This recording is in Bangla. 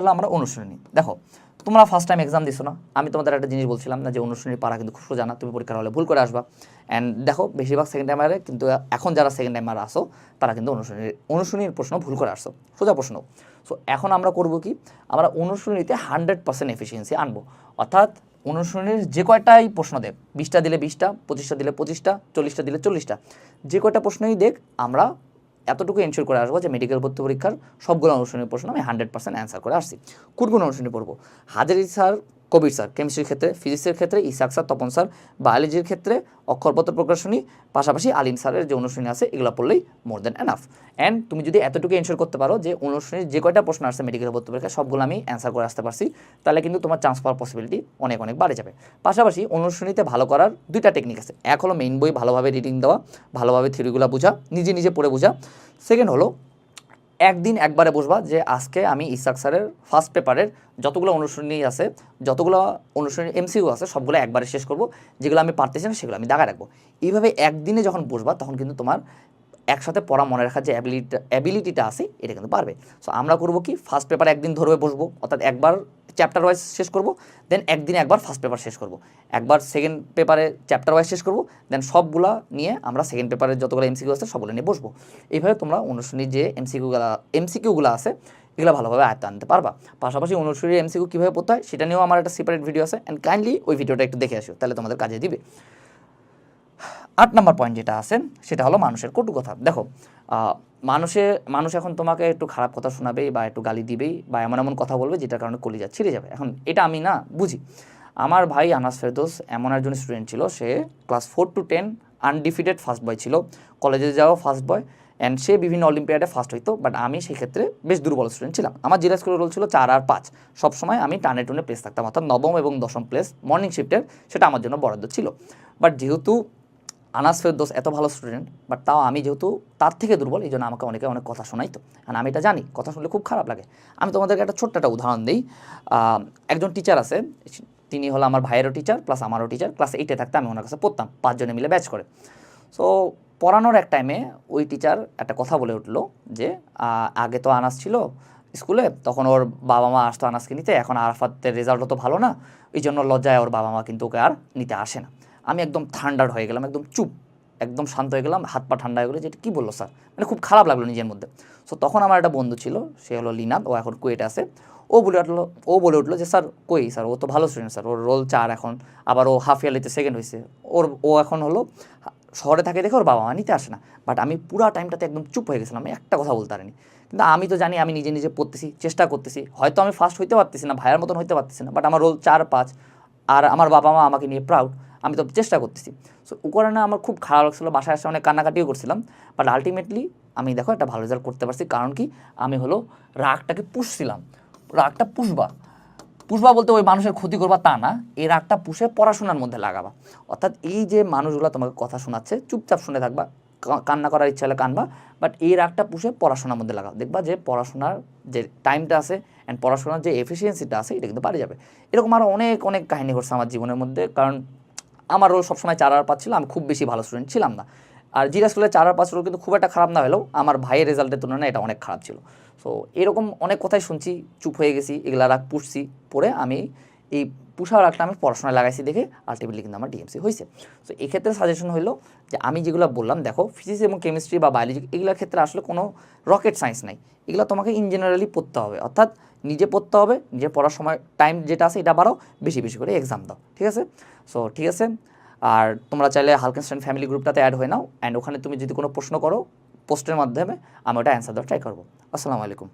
হলো আমরা অনুশীলনী। দেখো, তোমরা ফার্স্ট টাইম এক্সাম দিছো না? আমি তোমাদের একটা জিনিস বলছিলাম না যে অনুশীলনী পারা কিন্তু খুব সোজা না, তুমি পরীক্ষার হলে ভুল করে আসবা। অ্যান্ড দেখো, বেশিরভাগ সেকেন্ড টাইমারে কিন্তু, এখন যারা সেকেন্ড টাইমার আসো তারা কিন্তু অনুশীলনী, অনুশীলনীর প্রশ্ন ভুল করে আসছো। সোজা প্রশ্ন। সো এখন আমরা করব কি? আমরা অনুশীলনীতে হান্ড্রেড পার্সেন্ট এফিসিয়েন্সি আনব। অর্থাৎ অনুশীলনীর যে কয়টাই প্রশ্ন দেব বিশটা দিলে বিশটা, পঁচিশটা দিলে পঁচিশটা, চল্লিশটা দিলে চল্লিশটা, যে কয়টা প্রশ্নই দেখ, আমরা এতটুকু এনশিওর করে আসব যে মেডিকেল ভর্তি পরীক্ষার সবগুলো অনুশীলনের প্রশ্ন আমি হান্ড্রেড পার্সেন্ট অ্যান্সার করে আসছি। কোন কোন অনুশীলনী পড়ব? হাজারি স্যার কবির স্যার, কেমিস্ট্রির ক্ষেত্রে, ফিজিক্সের ক্ষেত্রে, ইসাক স্যার, তপন স্যার, বায়োলজির ক্ষেত্রে অক্ষরপত্র প্রকাশনী, পাশাপাশি আলিম স্যারের যে অনুশীলনী আছে, এগুলো পড়লেই মোর দেন এনাফ অ্যান্ড তুমি যদি এতটুকু এনশিওর করতে পারো যে অনুশীলনীর যে কয়টা প্রশ্ন আসছে মেডিকেল ভর্তি পরীক্ষা সবগুলো আমি অ্যান্সার করে আসতে পারছি, তাহলে কিন্তু তোমার চান্স পাওয়ার পসিবিলিটি অনেক অনেক বাড়ে যাবে। পাশাপাশি অনুশীলনীতে ভালো করার দুইটা টেকনিক আছে। এক হলো মেইন বই, ভালোভাবে রিডিং দেওয়া, ভালোভাবে থিওরিগুলো বোঝা, নিজে নিজে পড়ে বোঝা। সেকেন্ড হলো একদিন একবারে বসবা যে আজকে আমি ইসাক স্যারের ফার্স্ট পেপারের যতগুলো অনুশীলনী আছে, যতগুলো অনুশীলনী এমসিউ আছে, সবগুলো একবারে শেষ করব। যেগুলো আমি পারতেছি না, সেগুলো আমি দাগায় রাখব। এইভাবে একদিনে যখন বসবা, তখন কিন্তু তোমার একসাথে পড়া মনে রাখার যে অ্যাবিলিটি অ্যাবিলিটিটা আছে, এটা কিন্তু পারবে সো আমরা করব কি ফার্স্ট পেপার একদিন ধরবে বসবো, অর্থাৎ একবার চ্যাপ্টার ওয়াইজ শেষ করব দেন একদিন একবার ফার্স্ট পেপার শেষ করব। একবার সেকেন্ড পেপারে চ্যাপ্টার ওয়াইজ শেষ করব দেন সবগুলা নিয়ে আমরা সেকেন্ড পেপারের যতগুলো এমসিকিউ আছে সবগুলো নিয়ে বসবো। এইভাবে তোমরা অনুশীলনীর যে এমসিকিউগুলো এমসিকিউগুলো আছে, এগুলো ভালোভাবে আয়ত্ত আনতে পারবা। পাশাপাশি অনুশীলনীর এমসিকিউ কীভাবে পড়তে হয়, সেটা নিয়েও আমার একটা সেপারেট ভিডিও আছে অ্যান্ড কাইন্ডলি ওই ভিডিওটা একটু দেখে আসো তাহলে তোমাদের কাজে দিবে। আট নম্বর পয়েন্ট যেটা আছে, সেটা হলো মানুষের কটু কথা। দেখো মানুষে, মানুষ এখন তোমাকে একটু খারাপ কথা শোনাবেই বা একটু গালি দিবেই বা এমন এমন কথা বলবে যেটার কারণে কলিজা ছিঁড়ে যাবে। এখন এটা আমি না বুঝি। আমার ভাই আনাস ফেরদোস এমন একজন স্টুডেন্ট ছিল, সে class four to ten undefeated first boy ছিল। কলেজে যাওয়া ফার্স্ট বয় অ্যান্ড সে বিভিন্ন অলিম্পিয়াডে ফার্স্ট হইতো বাট আমি সেই ক্ষেত্রে বেশ দুর্বল স্টুডেন্ট ছিলাম। আমার জেলা স্কুলের রোল ছিল চার আর পাঁচ। সবসময় আমি টানে টুনে প্লেস থাকতাম, অর্থাৎ নবম এবং দশম প্লেস মর্নিং শিফটের সেটা আমার জন্য বরাদ্দ ছিল। বাট যেহেতু আনাস ফেরদোস এত ভালো স্টুডেন্ট বাট তাও আমি যেহেতু তার থেকে দুর্বল এই জন্য আমাকে অনেকে অনেক কথা শোনাইতো আর আমি এটা জানি, কথা শুনলে খুব খারাপ লাগে। আমি তোমাদেরকে একটা ছোট্ট একটা উদাহরণ দিই। একজন টিচার আছে তিনি হলো আমার ভাইয়েরও টিচার প্লাস আমারও টিচার ক্লাস এইটে থাকতে আমি ওনার কাছে পড়তাম, পাঁচজনে মিলে ব্যাচ করে। সো পড়ানোর এক টাইমে ওই টিচার একটা কথা বলে উঠল যে আগে তো আনাস ছিল স্কুলে তখন ওর বাবা মা আসতো আনাসকে নিতে, এখন আরাফাতের রেজাল্ট তো ভালো না এই জন্য লজ্জায় ওর বাবা মা কিন্তু ওকে আর নিতে আসে না। আমি একদম ঠান্ডার হয়ে গেলাম, একদম চুপ, একদম শান্ত হয়ে গেলাম, হাত পা ঠান্ডা হয়ে গেলো, যে এটা কী বলল স্যার? মানে খুব খারাপ লাগল নিজের মধ্যে। সো তখন আমার একটা বন্ধু ছিল, সে হলো লিনাদ ও এখন কুয়েটে আছে। ও বলে উঠল, ও বলে উঠল যে স্যার কই স্যার, ও তো ভালো স্টুডেন্ট স্যার, ওর রোল চার এখন, আবার ও হাফ ইয়ারলিতে সেকেন্ড হয়েছে। ওর, ও এখন হলো, শহরে থাকে দেখে ওর বাবা মা নিতে আসে না। বাট আমি পুরা টাইমটাতে একদম চুপ হয়ে গেছিলাম, আমি একটা কথা বলতে পারিনি। কিন্তু আমি তো জানি আমি নিজে নিজে পড়তেছি, চেষ্টা করতেছি। হয়তো আমি ফার্স্ট হইতে পারতেছি না, ভাইয়ের মতন হইতে পারতেছি না বাট আমার রোল চার, পাঁচ, আর আমার বাবা মা আমাকে নিয়ে প্রাউড আমি তো চেষ্টা করতেছি। সো ও কারণে আমার খুব খারাপ লাগছিল, বাসায় এসে অনেক কান্নাকাটিও করছিলাম। বাট আলটিমেটলি আমি দেখো একটা ভালো রেজাল্ট করতে পারছি। কারণ কি? আমি হলো রাগটাকে পুষছিলাম রাগটা পুষবা। পুষবা বলতে ওই মানুষের ক্ষতি করবা তা না। এই রাগটা পুষে পড়াশোনার মধ্যে লাগাবা। অর্থাৎ এই যে মানুষগুলো তোমাকে কথা শোনাচ্ছে, চুপচাপ শুনে থাকবা। কান্না করার ইচ্ছা হলে কানবা। বাট এই রাগটা পুষে পড়াশোনার মধ্যে লাগাও। দেখবা যে পড়াশোনার যে টাইমটা আছে অ্যান্ড পড়াশোনার যে এফিসিয়েন্সিটা আছে, এটা কিন্তু বাড়ে যাবে। এরকম আরও অনেক অনেক কাহিনী ঘটছে আমার জীবনের মধ্যে। কারণ আমার রোল সবসময় চার আর পাঁচ ছিল, আমি খুব বেশি ভালো স্টুডেন্ট ছিলাম না। আর জিরা স্কুলে চার আর পাঁচ রোল কিন্তু খুব একটা খারাপ না হলেও আমার ভাইয়ের রেজাল্টের তুলনায় এটা অনেক খারাপ ছিল। সো এরকম অনেক কথাই শুনছি, চুপ হয়ে গেছি এগুলা রাগ পুষছি, পরে আমি এই পুষা রাগটা আমি পড়াশোনায় লাগাইছি দেখে আলটিমেটলি কিন্তু আমার ডিএমসি হয়েছে সো এক্ষেত্রে সাজেশন হলো যে আমি যেগুলো বললাম, দেখো ফিজিক্স এবং কেমিস্ট্রি বা বায়োলজি এগুলোর ক্ষেত্রে আসলে কোনো রকেট সায়েন্স নাই। এগুলো তোমাকে ইন জেনারেলি পড়তে হবে, অর্থাৎ নিজে পড়তে হবে নিজে পড়ার সময় টাইম যেটা আছে এটা বাড়াও, বেশি বেশি করে এক্সাম দাও, ঠিক আছে? সো ঠিক আছে? আর তোমরা চাইলে হালকেনস্টাইন ফ্যামিলি গ্রুপটাতে অ্যাড হয়ে নাও অ্যান্ড ওখানে তুমি যদি কোনো প্রশ্ন করো পোস্টের মাধ্যমে আমি ওটা অ্যান্সার দেওয়ার ট্রাই করব। আসসালামু আলাইকুম।